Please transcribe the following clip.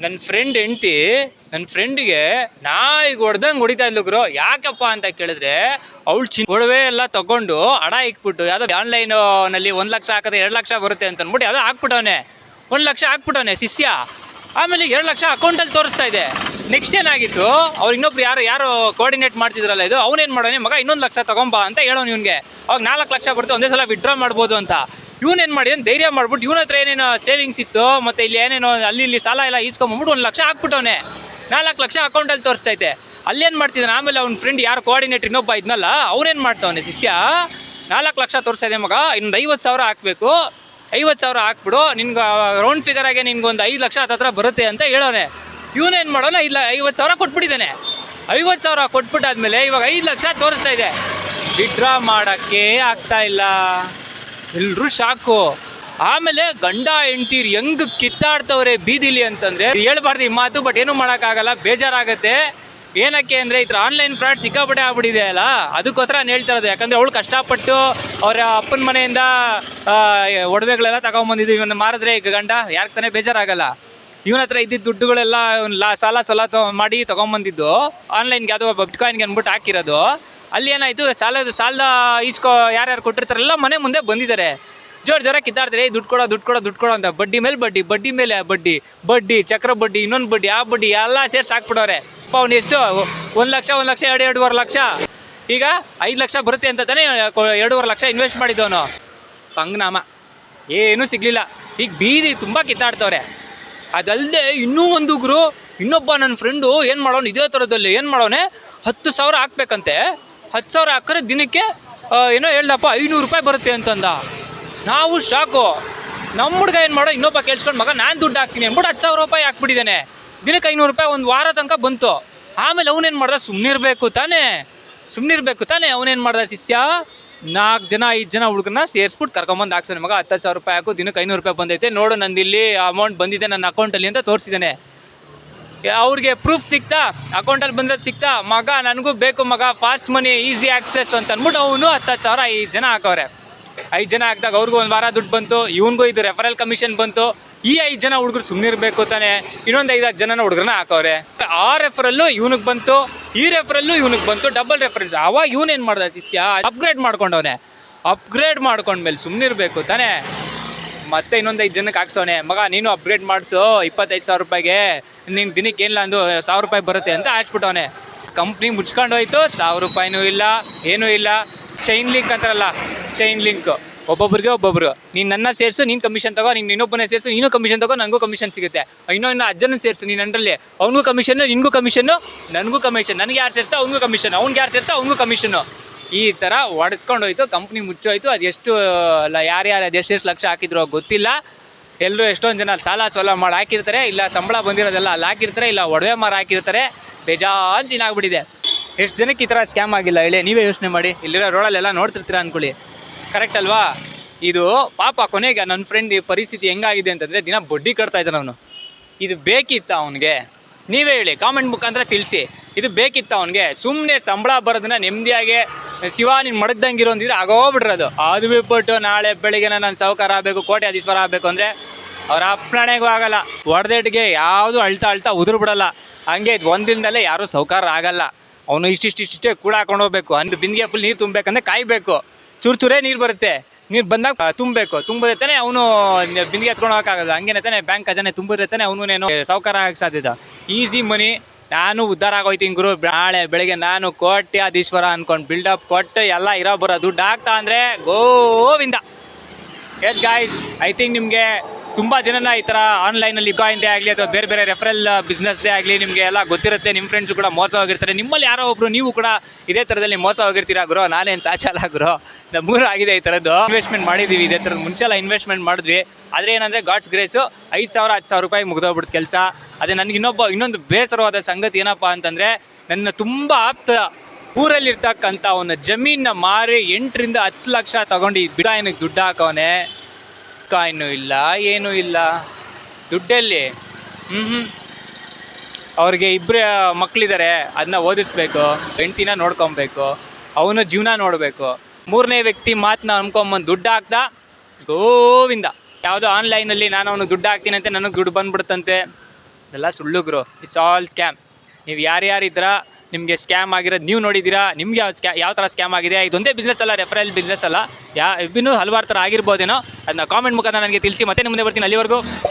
ನನ್ನ ಫ್ರೆಂಡ್ ಹೆಂಡ್ತಿ ನನ್ನ ಫ್ರೆಂಡಿಗೆ ನಾಯಿಗೆ ಹೊಡ್ದಂಗೆ ಹೊಡಿತಾ ಇದ್ಲು ಗುರು. ಯಾಕಪ್ಪ ಅಂತ ಕೇಳಿದ್ರೆ, ಅವಳು ಚಿ ಒಡವೆ ಎಲ್ಲ ತಗೊಂಡು ಹಣ ಇಕ್ಬಿಟ್ಟು, ಯಾವುದೋ ಆನ್ಲೈನ್ನಲ್ಲಿ ಒಂದು ಲಕ್ಷ ಹಾಕಿದ್ರೆ ಎರಡು ಲಕ್ಷ ಬರುತ್ತೆ ಅಂತ ಅಂದ್ಬಿಟ್ಟು ಯಾವುದೋ ಹಾಕ್ಬಿಟ್ಟವನೆ. ಒಂದು ಲಕ್ಷ ಹಾಕ್ಬಿಟ್ಟವನೆ, ಶಿಷ್ಯ. ಆಮೇಲೆ ಎರಡು ಲಕ್ಷ ಅಕೌಂಟಲ್ಲಿ ತೋರಿಸ್ತಾ ಇದೆ. ನೆಕ್ಸ್ಟ್ ಏನಾಗಿತ್ತು? ಅವ್ರು ಇನ್ನೊಬ್ರು ಯಾರು ಯಾರು ಕೋಆರ್ಡಿನೇಟ್ ಮಾಡ್ತಿದ್ರಲ್ಲ ಇದು? ಅವನೇನು ಮಾಡೋನೆ? ಮಗ ಇನ್ನೊಂದು ಲಕ್ಷ ತಗೊಂಬಾ ಅಂತ ಹೇಳೋನು ಇವನಿಗೆ. ಅವಾಗ ನಾಲ್ಕು ಲಕ್ಷ ಬರುತ್ತೆ ಒಂದೇ ಸಲ ವಿಡ್ರಾ ಮಾಡ್ಬೋದು ಅಂತ. ಇವನೇನು ಮಾಡಿದ ಧೈರ್ಯ ಮಾಡ್ಬಿಟ್ಟು ಇವನ ಹತ್ರ ಏನೇನೋ ಸೇವಿಂಗ್ಸ್ ಇತ್ತು, ಮತ್ತೆ ಇಲ್ಲಿ ಏನೇನೋ ಅಲ್ಲಿ ಇಲ್ಲಿ ಸಾಲ ಎಲ್ಲ ಈಸ್ಕೊಂಬಿಟ್ಟು ಒಂದು ಲಕ್ಷ ಹಾಕ್ಬಿಟ್ಟವನೆ. ನಾಲ್ಕು ಲಕ್ಷ ಅಕೌಂಟಲ್ಲಿ ತೋರಿಸ್ತೈತೆ ಅಲ್ಲೇನು ಮಾಡ್ತಿದ್ದಾನೆ? ಆಮೇಲೆ ಅವ್ನ ಫ್ರೆಂಡ್ ಯಾರು ಕೋಆರ್ಡಿನೇಟರ್ ಇನ್ನೊಬ್ಬ ಇದ್ನಲ್ಲ ಅವನೇನು ಮಾಡ್ತಾವನೆ, ಶಿಷ್ಯ? ನಾಲ್ಕು ಲಕ್ಷ ತೋರಿಸ್ತಾ ಇದೆ ಮಗ, ಇನ್ನೊಂದು ಐವತ್ತು ಸಾವಿರ ಹಾಕಬೇಕು. ಐವತ್ತು ಸಾವಿರ ಹಾಕ್ಬಿಡು, ನಿನ್ಗೆ ರೌಂಡ್ ಫಿಗರಾಗೆ ನಿನ್ಗೆ ಒಂದು ಐದು ಲಕ್ಷ ಹತ್ರ ಬರುತ್ತೆ ಅಂತ ಹೇಳೋನೆ. ಇವನೇನು ಮಾಡೋಣ, ಇಲ್ಲ, ಐವತ್ತು ಸಾವಿರ ಕೊಟ್ಬಿಟ್ಟಿದ್ದಾನೆ. ಐವತ್ತು ಸಾವಿರ ಕೊಟ್ಬಿಟ್ಟಾದ್ಮೇಲೆ ಇವಾಗ ಐದು ಲಕ್ಷ ತೋರಿಸ್ತಾ ಇದೆ. ವಿಡ್ರಾ ಮಾಡೋಕ್ಕೆ ಆಗ್ತಾ ಇಲ್ಲ. ಎಲ್ಲರೂ ಶಾಕು. ಆಮೇಲೆ ಗಂಡ ಹೆಂಡ್ತೀರ್ ಹೆಂಗ್ ಕಿತ್ತಾಡ್ತವ್ರೆ ಬೀದಿಲಿ ಅಂತಂದ್ರೆ ಹೇಳ್ಬಾರ್ದು ಈ ಮಾತು ಬಟ್ ಏನು ಮಾಡೋಕ್ಕಾಗಲ್ಲ, ಬೇಜಾರಾಗತ್ತೆ. ಏನಕ್ಕೆ ಅಂದರೆ ಈ ಥರ ಆನ್ಲೈನ್ ಫ್ರಾಡ್ ಸಿಕ್ಕಾಪಟ್ಟೆ ಆಗ್ಬಿಟ್ಟಿದೆ ಅಲ್ಲ? ಅದಕ್ಕೋಸ್ಕರ ನಾನು ಹೇಳ್ತಾ ಇರೋದು, ಯಾಕಂದರೆ ಅವಳು ಕಷ್ಟಪಟ್ಟು ಅವರ ಅಪ್ಪನ ಮನೆಯಿಂದ ಒಡವೆಗಳೆಲ್ಲ ತಗೊಂಬಂದಿದ್ದು. ಇವನ್ನ ಮಾರಿದ್ರೆ ಈಗ ಗಂಡ, ಯಾರಿಗೆ ತಾನೇ ಬೇಜಾರಾಗಲ್ಲ. ಇವನ ಹತ್ರ ಇದ್ದಿದ್ದ ದುಡ್ಡುಗಳೆಲ್ಲ ಲಾ, ಸಾಲ ಸಾಲ ತೊ, ಮಾಡಿ ತೊಗೊಂಬಂದಿದ್ದು. ಆನ್ಲೈನ್ಗೆ ಯಾವುದೋ ಬಿಟ್ಕಾಯಿನ್ಗೆ ಅಂದ್ಬಿಟ್ಟು ಹಾಕಿರೋದು. ಅಲ್ಲಿ ಏನಾಯಿತು? ಸಾಲದ ಸಾಲದ ಈಸ್ಕೊ ಯಾರ್ಯಾರು ಕೊಟ್ಟಿರ್ತಾರೆಲ್ಲ, ಮನೆ ಮುಂದೆ ಬಂದಿದ್ದಾರೆ. ಜೋರ್ ಜೋರ ಕಿತ್ತಾಡ್ತಾರೆ ದುಡ್ಡು ಕೊಡೋ ದುಡ್ಡು ಕೊಡೋ ದುಡ್ಡು ಕೊಡೋ ಅಂತ. ಬಡ್ಡಿ ಮೇಲೆ ಬಡ್ಡಿ ಬಡ್ಡಿ ಮೇಲೆ ಬಡ್ಡಿ ಬಡ್ಡಿ, ಚಕ್ರ ಬಡ್ಡಿ, ಇನ್ನೊಂದು ಬಡ್ಡಿ, ಆ ಬಡ್ಡಿ, ಎಲ್ಲ ಸೇರ್ಸಿ ಹಾಕ್ಬಿಡೋರೆ ಅಪ್ಪ, ಅವ್ನು ಎಷ್ಟು, ಒಂದು ಲಕ್ಷ ಒಂದು ಲಕ್ಷ, ಎರಡು, ಎರಡೂವರೆ ಲಕ್ಷ. ಈಗ ಐದು ಲಕ್ಷ ಬರುತ್ತೆ ಅಂತ ತಾನೇ, ಎರಡೂವರೆ ಲಕ್ಷ ಇನ್ವೆಸ್ಟ್ ಮಾಡಿದ್ದವನು. ಪಂಗ್ನಾಮ. ಏನೂ ಸಿಗಲಿಲ್ಲ. ಈಗ ಬೀದಿ ತುಂಬ ಕಿತ್ತಾಡ್ತವ್ರೆ. ಅದಲ್ಲದೆ ಇನ್ನೂ ಒಂದು ಗುರು, ಇನ್ನೊಬ್ಬ ನನ್ನ ಫ್ರೆಂಡು ಏನು ಮಾಡೋನು, ಇದೇ ಥರದಲ್ಲಿ ಏನು ಮಾಡೋನೆ, ಹತ್ತು ಸಾವಿರ ಹಾಕ್ಬೇಕಂತೆ. ಹತ್ತು ಸಾವಿರ ಹಾಕಿದ್ರೆ ದಿನಕ್ಕೆ ಏನೋ ಹೇಳ್ದಪ್ಪ, ಐನೂರು ರೂಪಾಯಿ ಬರುತ್ತೆ ಅಂತಂದ. ನಾವು ಶಾಕು. ನಮ್ಮ ಹುಡುಗ ಏನು ಮಾಡೋ ಇನ್ನೊಬ್ಬ ಕೇಳಿಸ್ಕೊಂಡು ಮಗ ನಾನು ದುಡ್ಡು ಹಾಕ್ತೀನಿ ಅಂದ್ಬಿಟ್ಟು ಹತ್ತು ಸಾವಿರ ರೂಪಾಯಿ ಹಾಕ್ಬಿಟ್ಟಿದ್ದಾನೆ. ದಿನಕ್ಕೆ ಐನೂರು ರೂಪಾಯಿ ಒಂದು ವಾರ ತನಕ ಬಂತು. ಆಮೇಲೆ ಅವನೇನು ಮಾಡ್ದ? ಸುಮ್ಮನಿರ್ಬೇಕು ತಾನೇ. ಸುಮ್ಮನಿರ್ಬೇಕು ತಾನೇ. ಅವನೇನು ಮಾಡ್ದ ಶಿಷ್ಯ? ನಾಲ್ಕು ಜನ, ಐದು ಜನ ಹುಡುಗನ ಸೇರಿಸ್ಬಿಟ್ಟು ಕರ್ಕೊಂಬಂದು ಹಾಕ್ಸೋಣ ಮಗ. ಹತ್ತು ಸಾವಿರ ರೂಪಾಯಿ ಹಾಕು, ದಿನಕ್ಕೆ ಐನೂರು ರೂಪಾಯಿ ಬಂದೈತೆ. ನೋಡು ನಂದಿಲ್ಲಿ ಅಮೌಂಟ್ ಬಂದಿದೆ ನನ್ನ ಅಕೌಂಟಲ್ಲಿ ಅಂತ ತೋರಿಸಿದ್ದಾನೆ. ಅವ್ರಿಗೆ ಪ್ರೂಫ್ ಸಿಕ್ತಾ? ಅಕೌಂಟಲ್ಲಿ ಬಂದ್ರೆ ಸಿಕ್ತಾ? ಮಗ, ನನಗೂ ಬೇಕು ಮಗ ಫಾಸ್ಟ್ ಮನಿ ಈಸಿ ಆಕ್ಸೆಸ್ ಅಂತ ಅಂದ್ಬಿಟ್ಟು ಅವನು ಹತ್ತು ಹತ್ತು ಸಾವಿರ ಐದು ಜನ ಹಾಕವ್ರೆ. ಐದು ಜನ ಹಾಕಿದಾಗ ಅವ್ರಿಗೂ ಒಂದು ವಾರ ದುಡ್ಡು ಬಂತು, ಇವನಿಗೂ ಇದು ರೆಫರಲ್ ಕಮಿಷನ್ ಬಂತು. ಈ ಐದು ಜನ ಹುಡುಗರು ಸುಮ್ಮನಿರ್ಬೇಕು ತಾನೆ. ಇನ್ನೊಂದು ಐದಾರು ಜನನ ಹುಡುಗರನ್ನ ಹಾಕವ್ರೆ. ಆ ರೆಫರಲ್ಲು ಇವನಿಗೆ ಬಂತು, ಈ ರೆಫರಲ್ಲು ಇವನಿಗೆ ಬಂತು ಡಬಲ್ ರೆಫರೆನ್ಸ್ ಅವಾಗ ಏನು ಮಾಡ್ದ ಶಿಷ್ಯ? ಅಪ್ಗ್ರೇಡ್ ಮಾಡ್ಕೊಂಡವನೆ. ಅಪ್ಗ್ರೇಡ್ ಮಾಡ್ಕೊಂಡ್ಮೇಲೆ ಸುಮ್ಮನಿರ್ಬೇಕು ತಾನೆ. ಮತ್ತೆ ಇನ್ನೊಂದು ಐದು ಜನಕ್ಕೆ ಹಾಕ್ಸೋನೆ ಮಗ, ನೀನು ಅಪ್ಗ್ರೇಡ್ ಮಾಡಿಸು, ಇಪ್ಪತ್ತೈದು ಸಾವಿರ ರೂಪಾಯಿಗೆ. ನಿನ್ನ ದಿನಕ್ಕೆ ಏನಿಲ್ಲ ಅಂದು ಸಾವಿರ ರೂಪಾಯಿ ಬರುತ್ತೆ ಅಂತ ಹಾಕ್ಸ್ಬಿಟ್ಟವನೆ. ಕಂಪ್ನಿ ಮುಚ್ಕೊಂಡು ಹೋಯ್ತು, ಸಾವಿರ ರೂಪಾಯಿನೂ ಇಲ್ಲ, ಏನೂ ಇಲ್ಲ. ಚೈನ್ ಲಿಂಕ್ ಅಂತಾರಲ್ಲ ಚೈನ್ ಲಿಂಕ್ ಒಬ್ಬೊಬ್ರಿಗೆ ಒಬ್ಬೊಬ್ರು. ನೀನು ನನ್ನ ಸೇರಿಸು, ನೀನು ಕಮಿಷನ್ ತಗೋ, ನೀನು ಇನ್ನೊಬ್ಬನೇ ಸೇರಿಸು, ನೀನು ಕಮಿಷನ್ ತಗೋ ನನಗೂ ಕಮಿಷನ್ ಸಿಗುತ್ತೆ. ಇನ್ನೂ ಇನ್ನು ಅಜ್ಜನ ಸೇರಿಸು ನೀನು ಅಂದ್ರಲ್ಲಿ ಅವನಿಗೂ ಕಮಿಷನ್ನು ನಿನಗೂ ಕಮಿಷನ್ನು ನನಗೂ ಕಮಿಷನ್ ನನಗೆ ಯಾರು ಸೇರಿಸ್ತಾ ಅವ್ನಿಗೂ ಕಮಿಷನ್ ಅವ್ನಿಗೆ ಯಾರು ಸೇರಿಸ್ತಾ ಅವ್ನಿಗೂ ಕಮಿಷನ್ನು ಈ ಥರ ಒಡಿಸ್ಕೊಂಡು ಹೋಯ್ತು ಕಂಪ್ನಿ ಮುಚ್ಚೋಯ್ತು. ಅದು ಎಷ್ಟು ಯಾರ್ಯಾರು ಅದು ಎಷ್ಟು ಲಕ್ಷ ಹಾಕಿದ್ರು ಗೊತ್ತಿಲ್ಲ. ಎಲ್ಲರೂ ಎಷ್ಟೊಂದು ಜನ ಸಾಲ ಸೋಲ ಮಾಡಿ ಹಾಕಿರ್ತಾರೆ. ಇಲ್ಲ ಸಂಬಳ ಬಂದಿರೋದೆಲ್ಲ ಅಲ್ಲಿ ಹಾಕಿರ್ತಾರೆ, ಇಲ್ಲ ಒಡವೆ ಮಾರ ಹಾಕಿರ್ತಾರೆ. ಬೇಜಾನ್ ಸೀನ್ ಆಗ್ಬಿಟ್ಟಿದೆ. ಎಷ್ಟು ಜನಕ್ಕೆ ಈ ಥರ ಸ್ಕ್ಯಾಮ್ ಆಗಿಲ್ಲ ಹೇಳಿ, ನೀವೇ ಯೋಚನೆ ಮಾಡಿ. ಇಲ್ಲಿರೋ ರೋಡಲ್ಲೆಲ್ಲ ನೋಡ್ತಿರ್ತೀರ ಅಂದ್ಕೊಳ್ಳಿ ಕರೆಕ್ಟ್ ಅಲ್ವಾ? ಇದು ಪಾಪ ಕೊನೆಗೆ ನನ್ನ ಫ್ರೆಂಡ್ ಈ ಪರಿಸ್ಥಿತಿ ಹೆಂಗಾಗಿದೆ ಅಂತಂದರೆ ದಿನ ಬಡ್ಡಿ ಕಟ್ತಾ ಇದ್ದಾನೆ ಅವನು. ಇದು ಬೇಕಿತ್ತ ಅವನಿಗೆ? ನೀವೇ ಹೇಳಿ ಕಾಮೆಂಟ್ ಮುಖಾಂತರ ತಿಳಿಸಿ. ಇದು ಬೇಕಿತ್ತ ಅವನಿಗೆ? ಸುಮ್ಮನೆ ಸಂಬಳ ಬರೋದನ್ನ ನೆಮ್ಮದಿಯಾಗಿ ಶಿವ ನೀನು ಮಡಗ್ದಂಗಿರೋ ಅಂದಿದ್ರೆ ಆಗೋಗ್ಬಿಡ್ರದು ಅದು ಬಿಟ್ಬಿಟ್ಟು ನಾಳೆ ಬೆಳಿಗ್ಗೆ ನಾನು ಸಾವುಕಾರ ಆಗಬೇಕು, ಕೋಟೆ ಅಧೀಶ್ವರ ಆಗಬೇಕು ಅಂದರೆ ಅವ್ರ ಅಪ್ಪಣೆಗೂ ಆಗಲ್ಲ. ಒಡೆದೇಟ್ಗೆ ಯಾವುದು ಅಳ್ತಾ ಅಳ್ತಾ ಉದುರು ಬಿಡಲ್ಲ ಹಂಗೆ ಇದು ಒಂದಿನದಲ್ಲೇ ಯಾರೂ ಸೌಕಾರ ಆಗಲ್ಲ. ಅವನು ಇಷ್ಟಿಷ್ಟಿಷ್ಟೇ ಕೂಡ ಹಾಕೊಂಡು ಹೋಗ್ಬೇಕು. ಅಂದು ಬಿಂದಿಗೆ ಫುಲ್ ನೀರು ತುಂಬಬೇಕಂದ್ರೆ ಕಾಯಬೇಕು. ಚೂರು ಚೂರೇ ನೀರು ಬರುತ್ತೆ. ನೀರು ಬಂದಾಗ ತುಂಬಬೇಕು. ತುಂಬಿದ್ರೆ ಅವನು ಬಿಂದಿಗೆ ಎತ್ಕೊಂಡು ಹೋಗೋಕ್ಕಾಗಲ್ಲ. ಹಂಗೇನೆ ತಾನೆ ಬ್ಯಾಂಕ್ ಖಜಾನೆ ತುಂಬಿದ್ರೆ ತಾನೆ ಅವನು ಸಾವುಕಾರ ಆಗಕ್ಕೆ ಸಾಧ್ಯದ ಈಸಿ ಮನಿ ನಾನು ಉದ್ಧಾರ ಆಗೋಯ್ತೀನಿ ಗುರು. ನಾಳೆ ಬೆಳಿಗ್ಗೆ ನಾನು ಕೋಟ್ಯಾಧೀಶ್ವರ ಅನ್ಕೊಂಡು ಬಿಲ್ಡಪ್ ಕೊಟ್ಟು ಎಲ್ಲ ಇರೋ ಬರೋ ದುಡ್ಡು ಹಾಕ್ತಾ ಅಂದರೆ Govinda. Yes guys I think ನಿಮಗೆ ತುಂಬ ಜನನ ಈ ಥರ ಆನ್ಲೈನಲ್ಲಿ ಕಾಯಿಂದೇ ಆಗಲಿ ಅಥವಾ ಬೇರೆ ಬೇರೆ ರೆಫರಲ್ ಬಿಸ್ನೆಸ್ದೇ ಆಗಲಿ ನಿಮಗೆ ಎಲ್ಲ ಗೊತ್ತಿರುತ್ತೆ. ನಿಮ್ಮ ಫ್ರೆಂಡ್ಸ್ ಕೂಡ ಮೋಸ ಹೋಗಿರ್ತಾರೆ. ನಿಮ್ಮಲ್ಲಿ ಯಾರೋ ಒಬ್ರು, ನೀವು ಕೂಡ ಇದೇ ಥರದಲ್ಲಿ ಮೋಸ ಹೋಗಿರ್ತೀರಾ ಗುರು? ನಾನೇನ್ ಸಾಚಾಲ ಗುರು? ನಮ್ಮೂರು ಆಗಿದೆ ಈ ಥರದ್ದು ಇನ್ವೆಸ್ಟ್ಮೆಂಟ್ ಮಾಡಿದ್ದೀವಿ ಇದೇ ಥರದ್ದು ಮುಂಚೆ ಎಲ್ಲ ಇನ್ವೆಸ್ಟ್ಮೆಂಟ್ ಮಾಡಿದ್ವಿ. ಆದರೆ ಏನಂದರೆ ಗಾಡ್ಸ್ ಗ್ರೇಸು ಐದು ಸಾವಿರ, ಹತ್ತು ಸಾವಿರ ರೂಪಾಯಿ ಮುಗಿದೋಗ್ಬಿಡ್ತು ಕೆಲಸ. ಅದೇ ನನಗೆ ಇನ್ನೊಬ್ಬ, ಇನ್ನೊಂದು ಬೇಸರವಾದ ಸಂಗತಿ ಏನಪ್ಪ ಅಂತಂದರೆ ನನ್ನ ತುಂಬ ಆಪ್ತ ಊರಲ್ಲಿರ್ತಕ್ಕಂಥ ಅವನ ಜಮೀನ ಮಾರಿ ಎಂಟರಿಂದ ಹತ್ತು ಲಕ್ಷ ತಗೊಂಡು ಏನಕ್ಕೆ ದುಡ್ಡು ಹಾಕವನೆ. ಕಾಯಿನು ಇಲ್ಲ, ಏನೂ ಇಲ್ಲ. ದುಡ್ಡಲ್ಲಿ ಹ್ಞೂ ಹ್ಞೂ ಅವ್ರಿಗೆ ಇಬ್ಬರೇ ಮಕ್ಕಳಿದ್ದಾರೆ ಅದನ್ನ ಓದಿಸ್ಬೇಕು, ಹೆಂಡ್ತಿನ ನೋಡ್ಕೊಬೇಕು, ಅವನು ಜೀವನ ನೋಡಬೇಕು. ಮೂರನೇ ವ್ಯಕ್ತಿ ಮಾತನ್ನ ಅನ್ಕೊಂಬಂದು ದುಡ್ಡು ಹಾಕ್ದ, ಗೋವಿಂದ. ಯಾವುದೋ ಆನ್ಲೈನಲ್ಲಿ ನಾನು ಅವ್ನು ದುಡ್ಡು ಹಾಕ್ತೀನಂತೆ ನನಗೆ ದುಡ್ಡು ಬಂದ್ಬಿಡ್ತಂತೆ. ಎಲ್ಲ ಸುಳ್ಳು ಗುರು ಇಟ್ಸ್ ಆಲ್ ಸ್ಕ್ಯಾಮ್ ನೀವು ಯಾರ್ಯಾರು ಇದ್ರ ನಿಮಗೆ ಸ್ಕ್ಯಾಮ್ ಆಗಿರೋದು ನೀವು ನೋಡಿದ್ದೀರಾ? ನಿಮಗೆ ಯಾವ ಸ್ಕ್ಯಾ ಯಾವ ಥರ ಸ್ಕ್ಯಾಮ್ ಆಗಿದೆ? ಇದೊಂದೇ ಬಿಸ್ನೆಸ್ ಅಲ್ಲ ರೆಫರಲ್ ಬಿಸ್ನೆಸ್ ಅಲ್ಲ. ಯಾ ಇನ್ನೂ ಹಲವಾರು ಥರ ಆಗಿರ್ಬೋದೇನೋ? ಅದನ್ನ ಕಾಮೆಂಟ್ ಮುಖಾಂತರ ನನಗೆ ತಿಳಿಸಿ. ಮತ್ತೆ ನಿಮ್ಮ ಮುಂದೆ ಬರ್ತೀನಿ ಅಲ್ಲಿವರೆಗೂ.